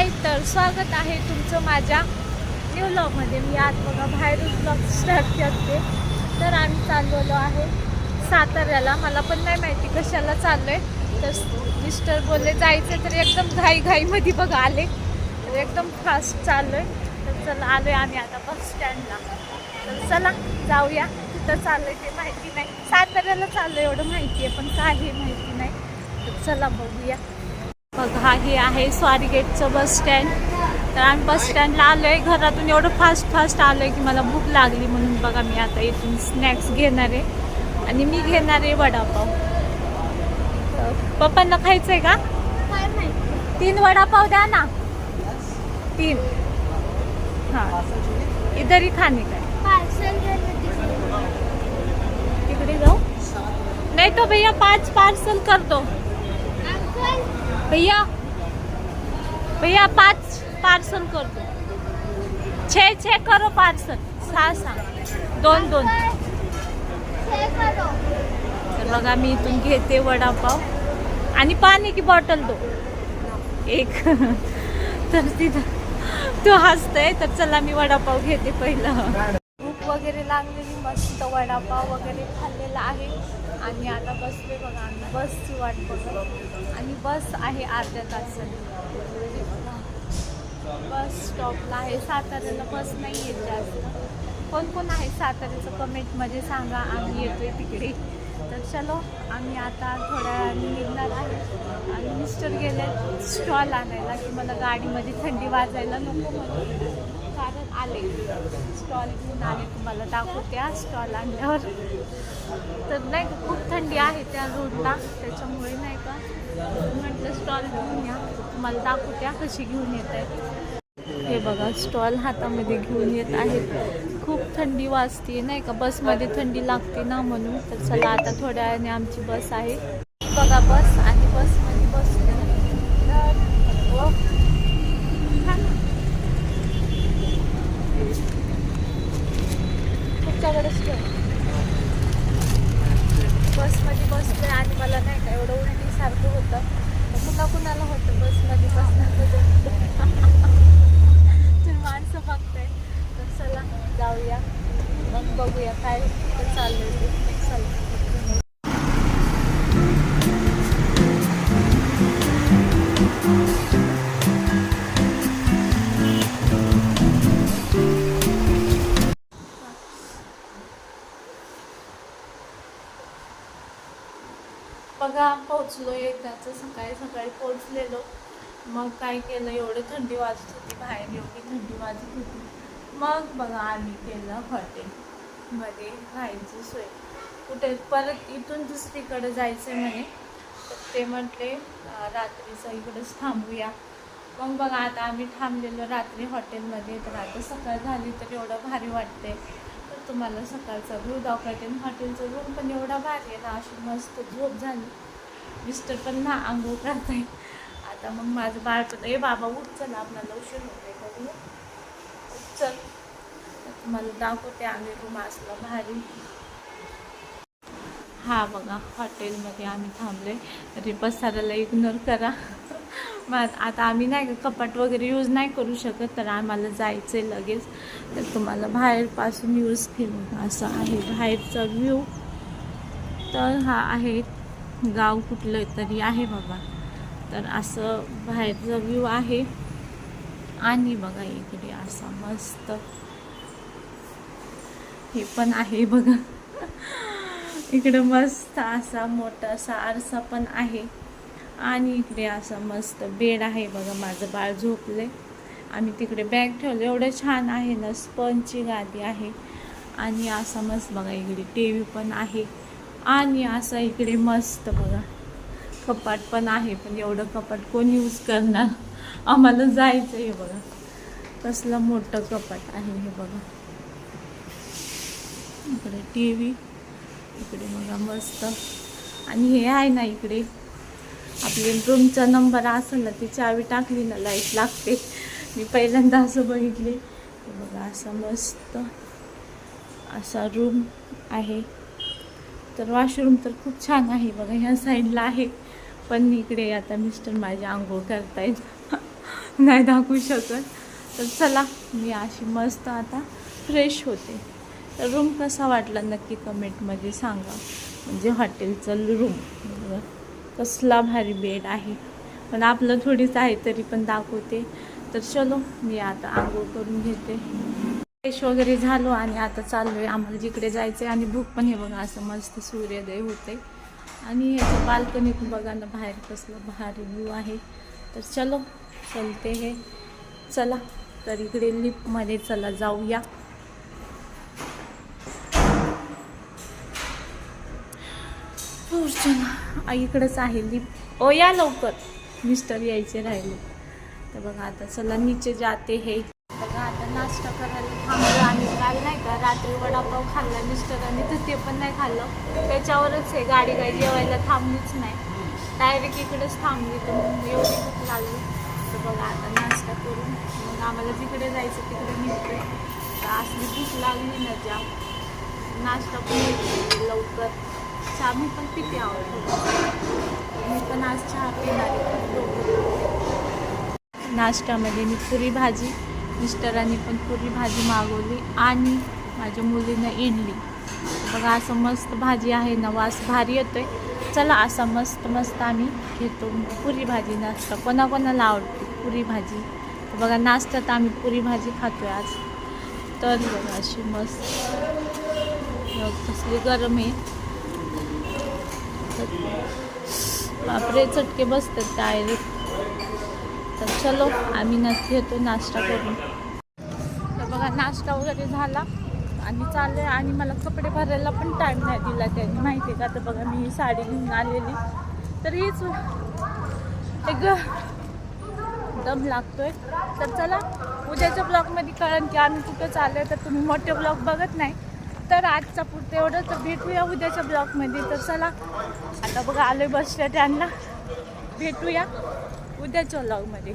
हाय तर स्वागत आहे तुमचं माझ्या न्यू ब्लॉगमध्ये मी आज बघा बाहेरून ब्लॉग स्टार्ट करते. तर आम्ही चाललेलो आहे साताऱ्याला. मला पण नाही माहिती कशाला चाललोय. तर मिस्टर बोलले जायचं तर एकदम घाई घाईमध्ये बघा आले. तर एकदम फास्ट चाललोय. तर चला आलोय आम्ही आता बस स्टँडला तर चला जाऊया. कुठं आहे ते माहिती नाही. साताऱ्याला चाललोय एवढं माहिती आहे पण काय हे माहिती नाही. तर चला बघूया. बघा हे आहे स्वारगेटचं बस स्टँड तर आम्ही बस स्टँडला आलो आहे घरातून एवढं फास्ट फास्ट आलो आहे की मला भूक लागली म्हणून बघा मी आता इथून स्नॅक्स घेणार आहे. आणि मी घेणार आहे वडापाव. पप्पांना खायचं आहे का? तीन वडापाव द्या ना. तीन. हां. इधरही खाणे काय तिकडे जाऊ. नाही तो भैया पाच पार्सल करतो. भैया भैया पाच पार्सल कर दो छे छे करो पार्सल. सहा सहा. दोन दोन. तर बघा मी इथून घेते वडापाव. आणि पाणी की बॉटल दो. एक. तर तिथं तो हसतोय तर चला मी वडापाव घेते पहिलं. वगैरे लागलेली मस्त वडापाव वगैरे खाल्लेला आहे. आणि आता बसले बघा आम्ही. बसची वाट बघत आणि बस आहे अर्ध्या तासाची बस स्टॉपला आहे. साताऱ्याला बस नाही येत जास्त. कोण कोण आहे साताऱ्याचं कमेंटमध्ये सांगा. आम्ही येतोय तिकडे. तर चलो आम्ही आता थोड्या वेळाने निघणार आहे. आणि मिस्टर गेले स्टॉल आणायला की मला गाडीमध्ये थंडी वाजायला नको म्हणून. आले. स्टॉल घेऊन आले तुम्हाला दाखवते स्टॉल आणल्यावर. तर नाही का खूप थंडी आहे त्या रोडला त्याच्यामुळे नाही का म्हटलं स्टॉल घेऊन या. तुम्हाला दाखवत्या कशी घेऊन येत आहे. हे बघा स्टॉल हातामध्ये घेऊन येत आहेत खूप थंडी वाजते नाही का? बसमध्ये थंडी लागते ना म्हणून. तर चला आता थोड्या वेळाने आमची बस आहे. बघा बस आणि बसमध्ये बसून तर व हा ना. तुमच्याकडेच ठेव. बसमध्ये बसले आणि मला नाही का एवढं उलटीसारखं होतं तर कुणा कुणाला होतं बसमध्ये बसण्याचं तर माणसं बघताय तर चला जाऊया मग बघूया काय कुठं चाललंय ते चला बघा पोचलो एकदाचं सकाळी सकाळी पोचलेलो मग काय केलं एवढी थंडी वाजत होती बाहेर एवढी थंडी वाजत होती. मग बघा आम्ही केलं हॉटेलमध्ये राहायची सोय. कुठे परत इथून दुसरीकडे जायचं म्हणे. ते म्हटले रात्रीचं इकडंच थांबूया. मग बघा आता आम्ही थांबलेलो रात्री हॉटेलमध्ये तर आता सकाळ झाली तर एवढं भारी वाटते तर तुम्हाला सकाळचा व्ह्यू दाखवते आणि रूम पण एवढा भारी आहे ना अशी मस्त झोप झाली. मिस्टर पण ना आंघोळ करताय. आता मग माझं बाळ पण ए बाबा उठ चला आपल्याला उशीर होते कधी? चल. तुम्हाला दाखवते आम्ही रूम असला भारी. हा बघा हॉटेलमध्ये आम्ही थांबले तरी पसाराला इग्नोर करा. मग आता आम्ही नाही का कपाट वगैरे यूज नाही करू शकत तर आम्हाला जायचं आहे लगेच. तर तुम्हाला बाहेरपासून यूज केलं असं आहे. बाहेरचा व्ह्यू तर हा आहे. गाव कुठलं तरी आहे बाबा. तर असं बाहेरचा व्ह्यू आहे. आणि बघा इकडे असा मस्त हे पण आहे बघा. इकडं मस्त असा मोठा असा आरसा पण आहे. आणि इकडे असा मस्त बेड आहे बघा माझं बाळ झोपले आम्ही तिकडे बॅग ठेवलं एवढं छान आहे ना स्पंजची गादी आहे. आणि असा मस्त बघा इकडे टी व्ही पण आहे. आणि असा इकडे मस्त बघा कपाट पण आहे पण एवढं कपाट कोण यूज करणार? आम्हाला जायचं आहे बघा. कसलं मोठं कपाट आहे हे बघा. इकडे टी व्ही इकडे बघा मस्त. आणि हे आहे ना इकडे. आपले रूमचा नंबर असेल ना ती चावी टाकली ना लाइट लागते. मी पहिल्यांदा असं बघितले. बघा असा मस्त. असा रूम आहे. तर वॉशरूम तर खूप छान आहे बघा ह्या साईडला आहे. पण इकडे आता मिस्टर माझे आंघोळ करतायत. नाही दाखवू शकत. तर चला मी अशी मस्त आता फ्रेश होते. तर रूम कसा वाटला नक्की कमेंटमध्ये सांगा. म्हणजे हॉटेलचं रूम. कसला भारी बेड आहे. पण आपलं थोडीच आहे तरी पण दाखवते. तर चलो मी आता आंघोळ करून घेते. फ्रेश वगैरे झालो आणि आता चाललो आहे आम्हाला जिकडे जायचं आहे आणि भूक पण हे बघा असं मस्त सूर्योदय होते आणि ह्याचं बाल्कनीत बघा ना बाहेर कसलं भारी व्ह्यू आहे. तर चलो चलते हे. चला तर इकडे लिफ्टमध्ये चला जाऊया. अर्चना इकडंच आहे लिफ्ट ओ या लवकर. मिस्टर यायचे राहिले. तर बघा आता चला नीचे जाते हे. बघा आता नाश्ता करायला थांबलो आणि काल नाही का रात्री वडापाव खाल्ला मिस्टरांनी तर ते पण नाही खाल्लं. त्याच्यावरच आहे गाडी काही जेवायला थांबलीच नाही. डायरेक्ट इकडेच थांबली तर मग एवढी भूक लागली. तर बघा आता नाश्ता करून मग आम्हाला जिकडे जायचं तिकडे निघतोय. तर असली भूक लागली ना जाम. नाश्ता पण लवकर. चहा मी पण पिते आवडतो. मी पण आज चहा पिणार नाश्त्यामध्ये मी पुरी भाजी मिस्टरांनी पण पुरी भाजी मागवली आणि माझ्या मुलीनं इडली. बघा असं मस्त भाजी आहे ना वास भारी येतोय. चला असा मस्त मस्त आम्ही घेतो पुरी भाजी नाश्ता. कोणाकोणाला आवडते पुरी भाजी? बघा बघा नाश्त्यात आम्ही पुरी भाजी खातोय आज. तर बघा अशी मस्त कसली गरम आहे. बापरे चटके बसतात डायरेक्ट. तर चलो आम्ही नक्की घेतो नाश्ता करून. तर बघा नाश्ता वगैरे झाला आणि चालले आणि मला कपडे भरायला पण टाईम नाही दिला त्यांनी. माहिती आहे का? तर बघा मी ही साडी घेऊन आलेली. तर हीच एक दम लागतोय. तर चला उद्याच्या ब्लॉगमध्ये कळण की आम्ही कुठं चाललोय. तर तुम्ही मोठे ब्लॉग बघत नाही. तर आजचा पुरतं एवढं तर भेटूया उद्याच्या ब्लॉगमध्ये. तर चला आता बघा आलो बस स्टँडला भेटूया उद्याच्या ब्लॉगमध्ये